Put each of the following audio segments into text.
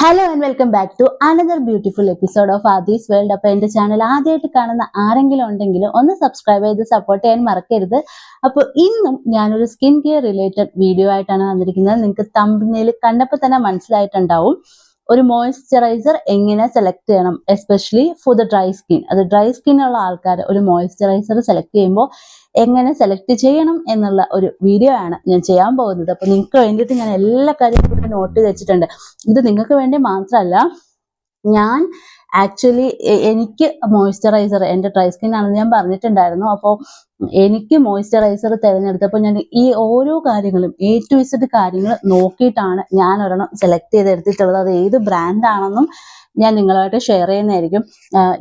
Hello and welcome back to another beautiful episode of Aadhi's world അപ്പൊ എന്റെ channel ആദ്യമായിട്ട് കാണുന്ന ആരെങ്കിലും ഉണ്ടെങ്കിൽ ഒന്ന് സബ്സ്ക്രൈബ് ചെയ്ത് സപ്പോർട്ട് ചെയ്യാൻ മറക്കരുത്. അപ്പോൾ ഇന്നും ഞാനൊരു സ്കിൻ കെയർ റിലേറ്റഡ് വീഡിയോ ആയിട്ടാണ് വന്നിരിക്കുന്നത്. നിങ്ങൾക്ക് തമ്പിനയിൽ കണ്ടപ്പോൾ തന്നെ മനസ്സിലായിട്ടുണ്ടാവും. ഒരു മോയ്സ്ചറൈസർ എങ്ങനെ സെലക്ട് ചെയ്യണം especially for the dry skin അത് ഡ്രൈ സ്കിൻ ഉള്ള ആൾക്കാർ ഒരു മോയ്സ്ചറൈസർ സെലക്ട് ചെയ്യുമ്പോൾ എങ്ങനെ സെലക്ട് ചെയ്യണം എന്നുള്ള ഒരു വീഡിയോ ആണ് ഞാൻ ചെയ്യാൻ പോകുന്നത്. അപ്പൊ നിങ്ങൾക്ക് വേണ്ടിയിട്ട് ഞാൻ എല്ലാ കാര്യങ്ങളും നോട്ട് വെച്ചിട്ടുണ്ട്. ഇത് നിങ്ങൾക്ക് വേണ്ടി മാത്രമല്ല ഞാൻ ആക്ച്വലി എനിക്ക് മോയ്സ്ചറൈസർ എന്റെ ഡ്രൈ സ്കിൻ ആണെന്ന് ഞാൻ പറഞ്ഞിട്ടുണ്ടായിരുന്നു. അപ്പോൾ എനിക്ക് മോയ്സ്ചറൈസർ തിരഞ്ഞെടുത്തപ്പോൾ ഞാൻ ഈ ഓരോ കാര്യങ്ങളും എ ടു ഇസഡ് കാര്യങ്ങൾ നോക്കിയിട്ടാണ് ഞാൻ ഒരെണ്ണം സെലക്ട് ചെയ്തെടുത്തിട്ടുള്ളത്. അത് ഏത് ബ്രാൻഡാണെന്നും ഞാൻ നിങ്ങളായിട്ട് ഷെയർ ചെയ്യുന്നതായിരിക്കും.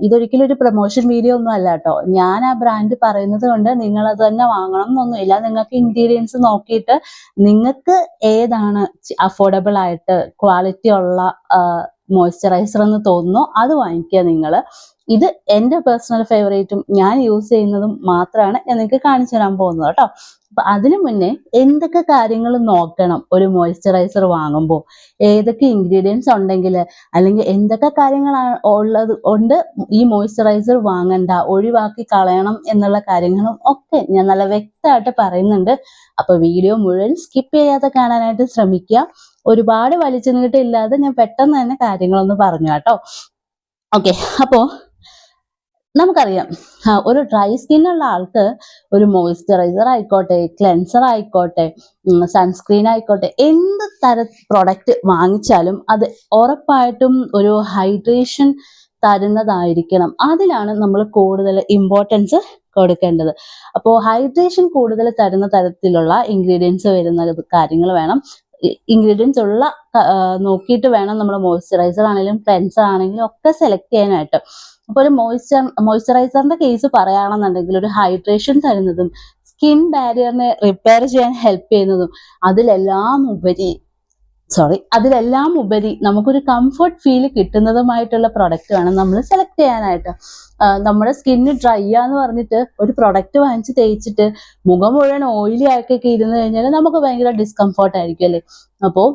ഇതൊരിക്കലും ഒരു പ്രൊമോഷൻ വീഡിയോ ഒന്നും അല്ല കേട്ടോ. ഞാൻ ആ ബ്രാൻഡ് പറയുന്നത് കൊണ്ട് നിങ്ങൾ അത് തന്നെ വാങ്ങണം എന്നൊന്നുമില്ല നിങ്ങൾക്ക് ഇൻഗ്രീഡിയൻസ് നോക്കിയിട്ട് നിങ്ങൾക്ക് ഏതാണ് അഫോർഡബിൾ ആയിട്ട് ക്വാളിറ്റി ഉള്ള മോയ്സ്ചറൈസർ എന്ന് തോന്നുന്നു. അത് വാങ്ങിക്കുക നിങ്ങൾ ഇത് എന്റെ പേഴ്സണൽ ഫേവറേറ്റും ഞാൻ യൂസ് ചെയ്യുന്നതും മാത്രമാണ് ഞാൻ നിങ്ങൾക്ക് കാണിച്ചു തരാൻ പോകുന്നത് കേട്ടോ അപ്പൊ അതിനു മുന്നേ എന്തൊക്കെ കാര്യങ്ങൾ നോക്കണം ഒരു മോയ്സ്ചറൈസർ വാങ്ങുമ്പോൾ ഏതൊക്കെ ഇൻഗ്രീഡിയൻസ് ഉണ്ടെങ്കിൽ അല്ലെങ്കിൽ എന്തൊക്കെ കാര്യങ്ങളാണ് ഉള്ളത് കൊണ്ട് ഈ മോയ്സ്ചറൈസർ വാങ്ങണ്ട ഒഴിവാക്കി കളയണം എന്നുള്ള കാര്യങ്ങളും ഒക്കെ ഞാൻ നല്ല വ്യക്തമായിട്ട് പറയുന്നുണ്ട്. അപ്പൊ വീഡിയോ മുഴുവൻ സ്കിപ്പ് ചെയ്യാതെ കാണാനായിട്ട് ശ്രമിക്കുക. ഒരുപാട് വലിച്ചു നീട്ടില്ലാതെ ഞാൻ പെട്ടെന്ന് തന്നെ കാര്യങ്ങളൊന്ന് പറഞ്ഞു കേട്ടോ ഓക്കെ അപ്പോ നമുക്കറിയാം. ഒരു ഡ്രൈ സ്കിന്നുള്ള ആൾക്ക് ഒരു മോയ്സ്ചറൈസർ ആയിക്കോട്ടെ ക്ലെൻസർ ആയിക്കോട്ടെ സൺസ്ക്രീൻ ആയിക്കോട്ടെ എന്ത് തര പ്രൊഡക്റ്റ് വാങ്ങിച്ചാലും അത് ഉറപ്പായിട്ടും ഒരു ഹൈഡ്രേഷൻ തരുന്നതായിരിക്കണം. അതിലാണ് നമ്മൾ കൂടുതൽ ഇമ്പോർട്ടൻസ് കൊടുക്കേണ്ടത്. അപ്പോൾ ഹൈഡ്രേഷൻ കൂടുതൽ തരുന്ന തരത്തിലുള്ള ഇൻഗ്രീഡിയൻസ് വരുന്ന കാര്യങ്ങൾ വേണം. ഇൻഗ്രീഡിയൻസ് ഉള്ള നോക്കിയിട്ട് വേണം നമ്മൾ മോയ്സ്ചറൈസർ ആണെങ്കിലും ക്ലെൻസർ ആണെങ്കിലും ഒക്കെ സെലക്ട് ചെയ്യാനായിട്ട്. അപ്പോൾ ഒരു മോയ്സ്ചർ മോയ്സ്ചറൈസറിന്റെ കേസ് പറയുകയാണെന്നുണ്ടെങ്കിൽ ഒരു ഹൈഡ്രേഷൻ തരുന്നതും സ്കിൻ ബാരിയറിനെ റിപ്പയർ ചെയ്യാൻ ഹെൽപ്പ് ചെയ്യുന്നതും അതിലെല്ലാം ഉപരി സോറി അതിലെല്ലാം ഉപരി നമുക്കൊരു കംഫർട്ട് ഫീൽ കിട്ടുന്നതുമായിട്ടുള്ള പ്രൊഡക്റ്റ് വേണം നമ്മൾ സെലക്ട് ചെയ്യാനായിട്ട്. നമ്മുടെ സ്കിന്ന് ഡ്രൈ ആന്ന് പറഞ്ഞിട്ട് ഒരു പ്രൊഡക്റ്റ് വാങ്ങിച്ച് തേച്ചിട്ട് മുഖം മുഴുവൻ ഓയിലി ആയിട്ടൊക്കെ ഇരുന്ന് കഴിഞ്ഞാൽ നമുക്ക് ഭയങ്കര ഡിസ്കംഫർട്ട് ആയിരിക്കും അല്ലേ? അപ്പോൾ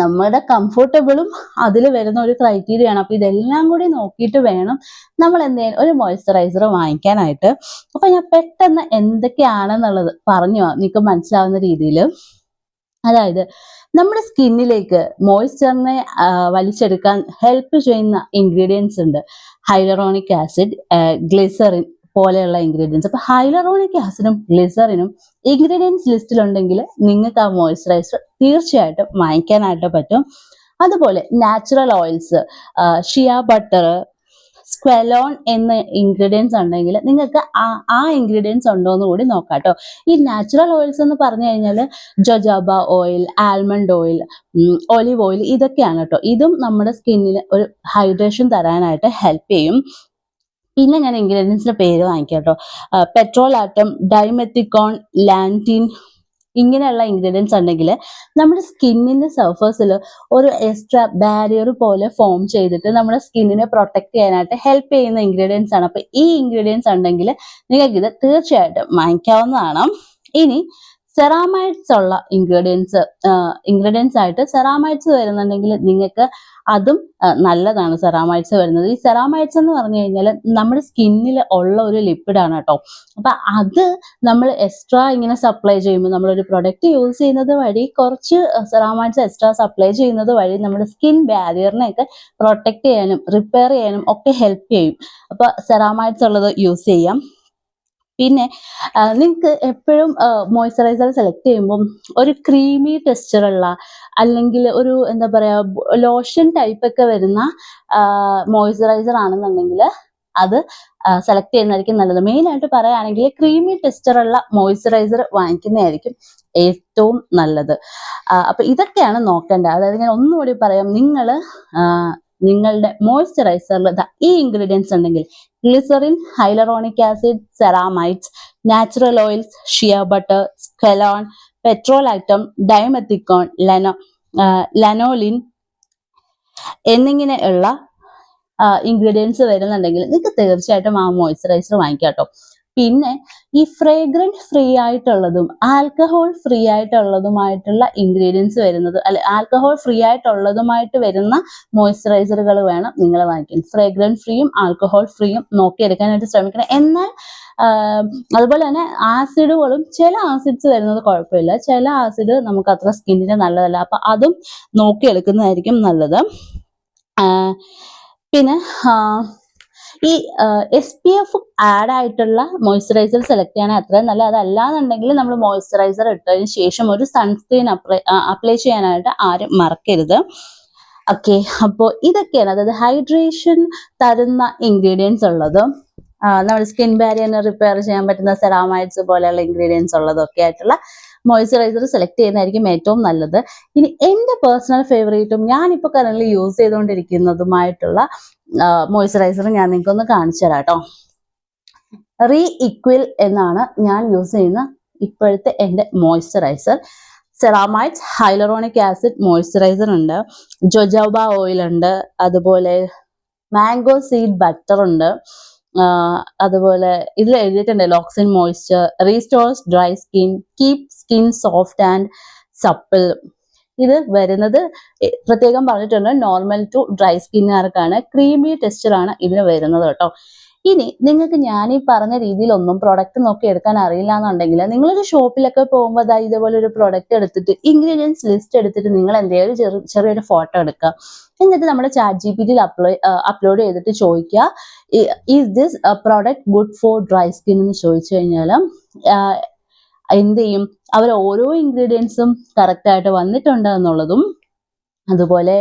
നമ്മുടെ കംഫർട്ടബിളും അതിൽ വരുന്ന ഒരു ക്രൈറ്റീരിയ ആണ്. അപ്പൊ ഇതെല്ലാം കൂടി നോക്കിയിട്ട് വേണം നമ്മൾ എന്തെങ്കിലും ഒരു മോയ്സ്ചറൈസർ വാങ്ങിക്കാനായിട്ട്. അപ്പൊ ഞാൻ പെട്ടെന്ന് എന്തൊക്കെയാണെന്നുള്ളത് പറഞ്ഞു നിങ്ങൾക്ക് മനസ്സിലാവുന്ന രീതിയിൽ അതായത് നമ്മുടെ സ്കിന്നിലേക്ക് മോയ്സ്ചറിനെ വലിച്ചെടുക്കാൻ ഹെൽപ്പ് ചെയ്യുന്ന ഇൻഗ്രീഡിയൻസ് ഉണ്ട്. ഹൈലറോണിക് ആസിഡ് ഗ്ലിസറിൻ പോലെയുള്ള ഇൻഗ്രീഡിയൻസ് അപ്പൊ ഹൈലറോണിക് ആസിഡും ഗ്ലിസറിനും ഇൻഗ്രീഡിയൻസ് ലിസ്റ്റിലുണ്ടെങ്കിൽ നിങ്ങൾക്ക് ആ മോയ്സ്ചറൈസർ തീർച്ചയായിട്ടും വാങ്ങിക്കാനായിട്ട് പറ്റും. അതുപോലെ natural oils shea butter squalane എന്ന ഇൻഗ്രീഡിയൻസ് ഉണ്ടെങ്കിൽ നിങ്ങൾക്ക് ആ ആ ഇൻഗ്രീഡിയൻസ് ഉണ്ടോ എന്ന് കൂടി നോക്കാം കേട്ടോ ഈ നാച്ചുറൽ ഓയിൽസ് എന്ന് പറഞ്ഞു കഴിഞ്ഞാൽ jojoba oil almond oil olive oil ഇതൊക്കെയാണ് കേട്ടോ ഇതും നമ്മുടെ സ്കിന്നിന് ഒരു ഹൈഡ്രേഷൻ തരാനായിട്ട് ഹെൽപ്പ് ചെയ്യും. പിന്നെ ഞാൻ ഇൻഗ്രീഡിയൻസിന്റെ പേര് വാങ്ങിക്കാം കേട്ടോ പെട്രോൾ ആറ്റം ഡൈമെത്തിക്കോൺ ലാന്റീൻ ഇങ്ങനെയുള്ള ഇൻഗ്രീഡിയൻസ് ഉണ്ടെങ്കിൽ നമ്മുടെ സ്കിന്നിന്റെ സർഫേസിൽ ഒരു എക്സ്ട്രാ ബാരിയർ പോലെ ഫോം ചെയ്തിട്ട് നമ്മുടെ സ്കിന്നിനെ പ്രൊട്ടക്ട് ചെയ്യാനായിട്ട് ഹെൽപ്പ് ചെയ്യുന്ന ഇൻഗ്രീഡിയൻസ് ആണ്. അപ്പൊ ഈ ഇൻഗ്രീഡിയൻസ് ഉണ്ടെങ്കിൽ ഇത് തീർച്ചയായിട്ടും വാങ്ങിക്കാവുന്നതാണ്. ഇനി സെറാമൈഡ്സ് ഉള്ള ഇൻഗ്രീഡിയൻസ് ഇൻഗ്രീഡിയൻസ് ആയിട്ട് സെറാമൈഡ്സ് വരുന്നുണ്ടെങ്കിൽ നിങ്ങൾക്ക് അതും നല്ലതാണ് സെറാമൈറ്റ്സ് വരുന്നത്. ഈ സെറാമൈറ്റ്സ് എന്ന് പറഞ്ഞു കഴിഞ്ഞാൽ നമ്മുടെ സ്കിന്നിൽ ഉള്ള ഒരു ലിപ്പിഡാണ് കേട്ടോ. അപ്പൊ അത് നമ്മൾ എക്സ്ട്രാ ഇങ്ങനെ സപ്ലൈ ചെയ്യുമ്പോൾ നമ്മളൊരു പ്രൊഡക്റ്റ് യൂസ് ചെയ്യുന്നത് വഴി കുറച്ച് സെറാമൈറ്റ്സ് എക്സ്ട്രാ സപ്ലൈ ചെയ്യുന്നത് വഴി നമ്മുടെ സ്കിൻ ബാരിയറിനെയൊക്കെ പ്രൊട്ടക്ട് ചെയ്യാനും റിപ്പയർ ചെയ്യാനും ഒക്കെ ഹെൽപ്പ് ചെയ്യും. അപ്പൊ സെറാമൈറ്റ്സ് ഉള്ളത് യൂസ് ചെയ്യാം. പിന്നെ നിങ്ങൾക്ക് എപ്പോഴും മോയ്സ്ചറൈസർ സെലക്ട് ചെയ്യുമ്പം ഒരു ക്രീമി ടെക്സ്ചറുള്ള അല്ലെങ്കിൽ ഒരു എന്താ പറയുക ലോഷൻ ടൈപ്പൊക്കെ വരുന്ന മോയ്സ്ചറൈസർ ആണെന്നുണ്ടെങ്കിൽ അത് സെലക്ട് ചെയ്യുന്നതായിരിക്കും നല്ലത്. മെയിനായിട്ട് പറയുകയാണെങ്കിൽ ക്രീമി ടെക്സ്ചറുള്ള മോയ്സ്ചറൈസർ വാങ്ങിക്കുന്നതായിരിക്കും ഏറ്റവും നല്ലത്. അപ്പൊ ഇതൊക്കെയാണ് നോക്കേണ്ടത്. അതായത് ഞാൻ ഒന്നുകൂടി പറയാം. നിങ്ങൾ നിങ്ങളുടെ മോയ്സ്ചറൈസറിൽ ഈ ഇൻഗ്രീഡിയൻസ് ഉണ്ടെങ്കിൽ glycerin hyaluronic acid ceramides natural oils shea butter squalane petrolatum dimethicone ലനോ lanolin എന്നിങ്ങനെയുള്ള ഇൻഗ്രീഡിയൻസ് വരുന്നുണ്ടെങ്കിൽ നിങ്ങൾക്ക് തീർച്ചയായിട്ടും ആ മോയ്സ്ചറൈസർ വാങ്ങിക്കാം കേട്ടോ പിന്നെ ഈ ഫ്രേഗ്രന്റ് ഫ്രീ ആയിട്ടുള്ളതും ആൽക്കഹോൾ ഫ്രീ ആയിട്ടുള്ളതുമായിട്ടുള്ള ഇൻഗ്രീഡിയൻസ് വരുന്നത് അല്ലെ ആൽക്കഹോൾ ഫ്രീ ആയിട്ടുള്ളതുമായിട്ട് വരുന്ന മോയ്സ്ചറൈസറുകൾ വേണം നിങ്ങൾ വാങ്ങിക്കാൻ. ഫ്രേഗ്രൻസ് ഫ്രീയും ആൽക്കഹോൾ ഫ്രീയും നോക്കിയെടുക്കാനായിട്ട് ശ്രമിക്കണം. എന്നാൽ അതുപോലെ തന്നെ ആസിഡുകളും ചില ആസിഡ്സ് വരുന്നത് കുഴപ്പമില്ല. ചില ആസിഡ് നമുക്ക് അത്ര സ്കിന്നിന് നല്ലതല്ല. അപ്പം അതും നോക്കിയെടുക്കുന്നതായിരിക്കും നല്ലത്. പിന്നെ ഈ എസ് പി എഫ് ആഡ് ആയിട്ടുള്ള മോയ്സ്ചറൈസർ സെലക്ട് ചെയ്യണേ അത്രയും നല്ല അതല്ലാന്നുണ്ടെങ്കിൽ നമ്മൾ മോയ്സ്ചറൈസർ ഇട്ടതിന് ശേഷം ഒരു സൺസ്ക്രീൻ അപ്ലൈ അപ്ലൈ ചെയ്യാനായിട്ട് ആരും മറക്കരുത്. ഓക്കെ അപ്പോൾ ഇതൊക്കെയാണ്. അതായത് ഹൈഡ്രേഷൻ തരുന്ന ഇൻഗ്രീഡിയൻസ് ഉള്ളത്. നമ്മുടെ സ്കിൻ ബാരിയറിനെ റിപ്പയർ ചെയ്യാൻ പറ്റുന്ന സെറാമൈഡ്സ് പോലെയുള്ള ഇൻഗ്രീഡിയൻസ് ഉള്ളതൊക്കെ ആയിട്ടുള്ള മോയ്സ്ചറൈസർ സെലക്ട് ചെയ്യുന്നതായിരിക്കും ഏറ്റവും നല്ലത്. ഇനി എന്റെ പേഴ്സണൽ ഫേവറേറ്റും ഞാനിപ്പോൾ കറന്റ് യൂസ് ചെയ്തുകൊണ്ടിരിക്കുന്നതുമായിട്ടുള്ള മോയ്സ്ചറൈസർ ഞാൻ നിങ്ങൾക്ക് ഒന്ന് കാണിച്ചു തരാം കേട്ടോ. റീ ഇക്വിൽ എന്നാണ് ഞാൻ യൂസ് ചെയ്യുന്ന ഇപ്പോഴത്തെ എന്റെ moisturiser ceramide hyaluronic acid moisturiser ഉണ്ട്. ജൊജോബ ഓയിൽ ഉണ്ട്. അതുപോലെ മാംഗോ സീഡ് ബട്ടർ ഉണ്ട്. അതുപോലെ ഇതിൽ എഴുതിയിട്ടുണ്ട് locks in moisture restores dry skin keep skin soft and supple ഇത് വരുന്നത് പ്രത്യേകം പറഞ്ഞിട്ടുണ്ട് നോർമൽ ടു ഡ്രൈ സ്കിന്നുകാർക്കാണ് ക്രീമി ടെക്സ്ചറാണ് ഇതിന് വരുന്നത് കേട്ടോ. ഇനി നിങ്ങൾക്ക് ഞാൻ ഈ പറഞ്ഞ രീതിയിലൊന്നും പ്രൊഡക്റ്റ് നോക്കി എടുക്കാൻ അറിയില്ല എന്നുണ്ടെങ്കിൽ നിങ്ങളൊരു ഷോപ്പിലൊക്കെ പോകുമ്പോൾ അതായത് ഇതുപോലെ ഒരു പ്രൊഡക്റ്റ് എടുത്തിട്ട് ഇൻഗ്രീഡിയൻസ് ലിസ്റ്റ് എടുത്തിട്ട് നിങ്ങൾ എന്തെങ്കിലും ഒരു ചെറു ചെറിയൊരു ഫോട്ടോ എടുക്കുക. എന്നിട്ട് നമ്മുടെ ചാറ്റ് ജി പി ടിയിൽ അപ്ലോ അപ്ലോഡ് ചെയ്തിട്ട് ചോദിക്കുക is this product good for dry skin എന്ന് ചോദിച്ചു കഴിഞ്ഞാൽ എന്ത് ചെയ്യും? അവർ ഓരോ ഇൻഗ്രീഡിയൻസും കറക്റ്റായിട്ട് വന്നിട്ടുണ്ട് എന്നുള്ളതും അതുപോലെ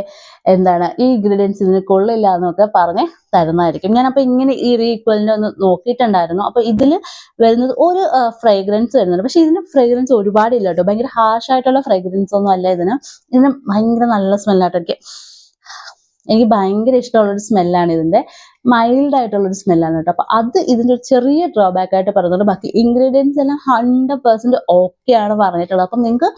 എന്താണ് ഈ ഇൻഗ്രീഡിയൻസ് ഇതിന് കൊള്ളില്ല എന്നൊക്കെ പറഞ്ഞ് തരുന്നതായിരിക്കും. അപ്പൊ ഇങ്ങനെ ഈ റീക്വലിനെ ഒന്ന് നോക്കിയിട്ടുണ്ടായിരുന്നു. അപ്പൊ ഇതിൽ വരുന്നത് ഒരു ഫ്രേഗ്രൻസ് വരുന്നുണ്ട്. പക്ഷെ ഇതിന് ഫ്രേഗ്രൻസ് ഒരുപാടില്ല കേട്ടോ. ഭയങ്കര ഹാർഷ് ആയിട്ടുള്ള ഫ്രേഗ്രൻസ് ഒന്നും അല്ല ഇതിന്. ഇതിന് ഭയങ്കര നല്ല സ്മെല്ലാട്ടോ എനിക്ക് ഭയങ്കര ഇഷ്ടമുള്ള ഒരു സ്മെല്ലാണ് ഇതിന്റെ. മൈൽഡ് ആയിട്ടുള്ള ഒരു സ്മെല്ലാണ് കേട്ടോ. അപ്പൊ അത് ഇതിന്റെ ഒരു ചെറിയ ഡ്രോബാക്ക് ആയിട്ട് പറയുന്നുണ്ട്. ബാക്കി ഇൻഗ്രീഡിയൻസ് എല്ലാം ഹൺഡ്രഡ് പെർസെന്റ് ഓക്കെ ആണ് പറഞ്ഞിട്ടുള്ളത്. അപ്പം നിങ്ങൾക്ക്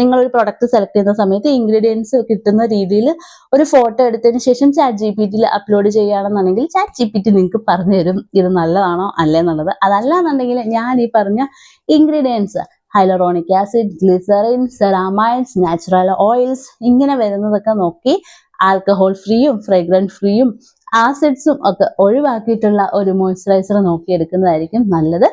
നിങ്ങളൊരു പ്രൊഡക്റ്റ് സെലക്ട് ചെയ്യുന്ന സമയത്ത് ഇൻഗ്രീഡിയൻസ് കിട്ടുന്ന രീതിയിൽ ഒരു ഫോട്ടോ എടുത്തതിന് ശേഷം ചാറ്റ് ജി പി ടിയിൽ അപ്ലോഡ് ചെയ്യുകയാണെന്നുണ്ടെങ്കിൽ ചാറ്റ് ജി പി ടി നിങ്ങൾക്ക് പറഞ്ഞു തരും. ഇത് നല്ലതാണോ അല്ലേ എന്നുള്ളത്. അതല്ല എന്നുണ്ടെങ്കിൽ ഞാൻ ഈ പറഞ്ഞ ingredients hyaluronic acid glycerin ceramides natural oils ഇങ്ങനെ വരുന്നതൊക്കെ നോക്കി ആൽക്കഹോൾ ഫ്രീയും ഫ്രേഗ്രൻസ് ഫ്രീയും ആസിഡ്സും ഒക്കെ ഒഴിവാക്കിയിട്ടുള്ള ഒരു മോയ്സ്ചറൈസർ നോക്കിയെടുക്കുന്നതായിരിക്കും നല്ലത്.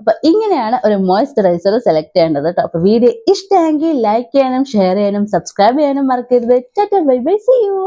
അപ്പൊ ഇങ്ങനെയാണ് ഒരു മോയ്സ്ചറൈസർ സെലക്ട് ചെയ്യേണ്ടത് കേട്ടോ അപ്പൊ വീഡിയോ ഇഷ്ടമെങ്കിൽ ലൈക്ക് ചെയ്യാനും ഷെയർ ചെയ്യാനും സബ്സ്ക്രൈബ് ചെയ്യാനും മറക്കരുത്. Bye bye C U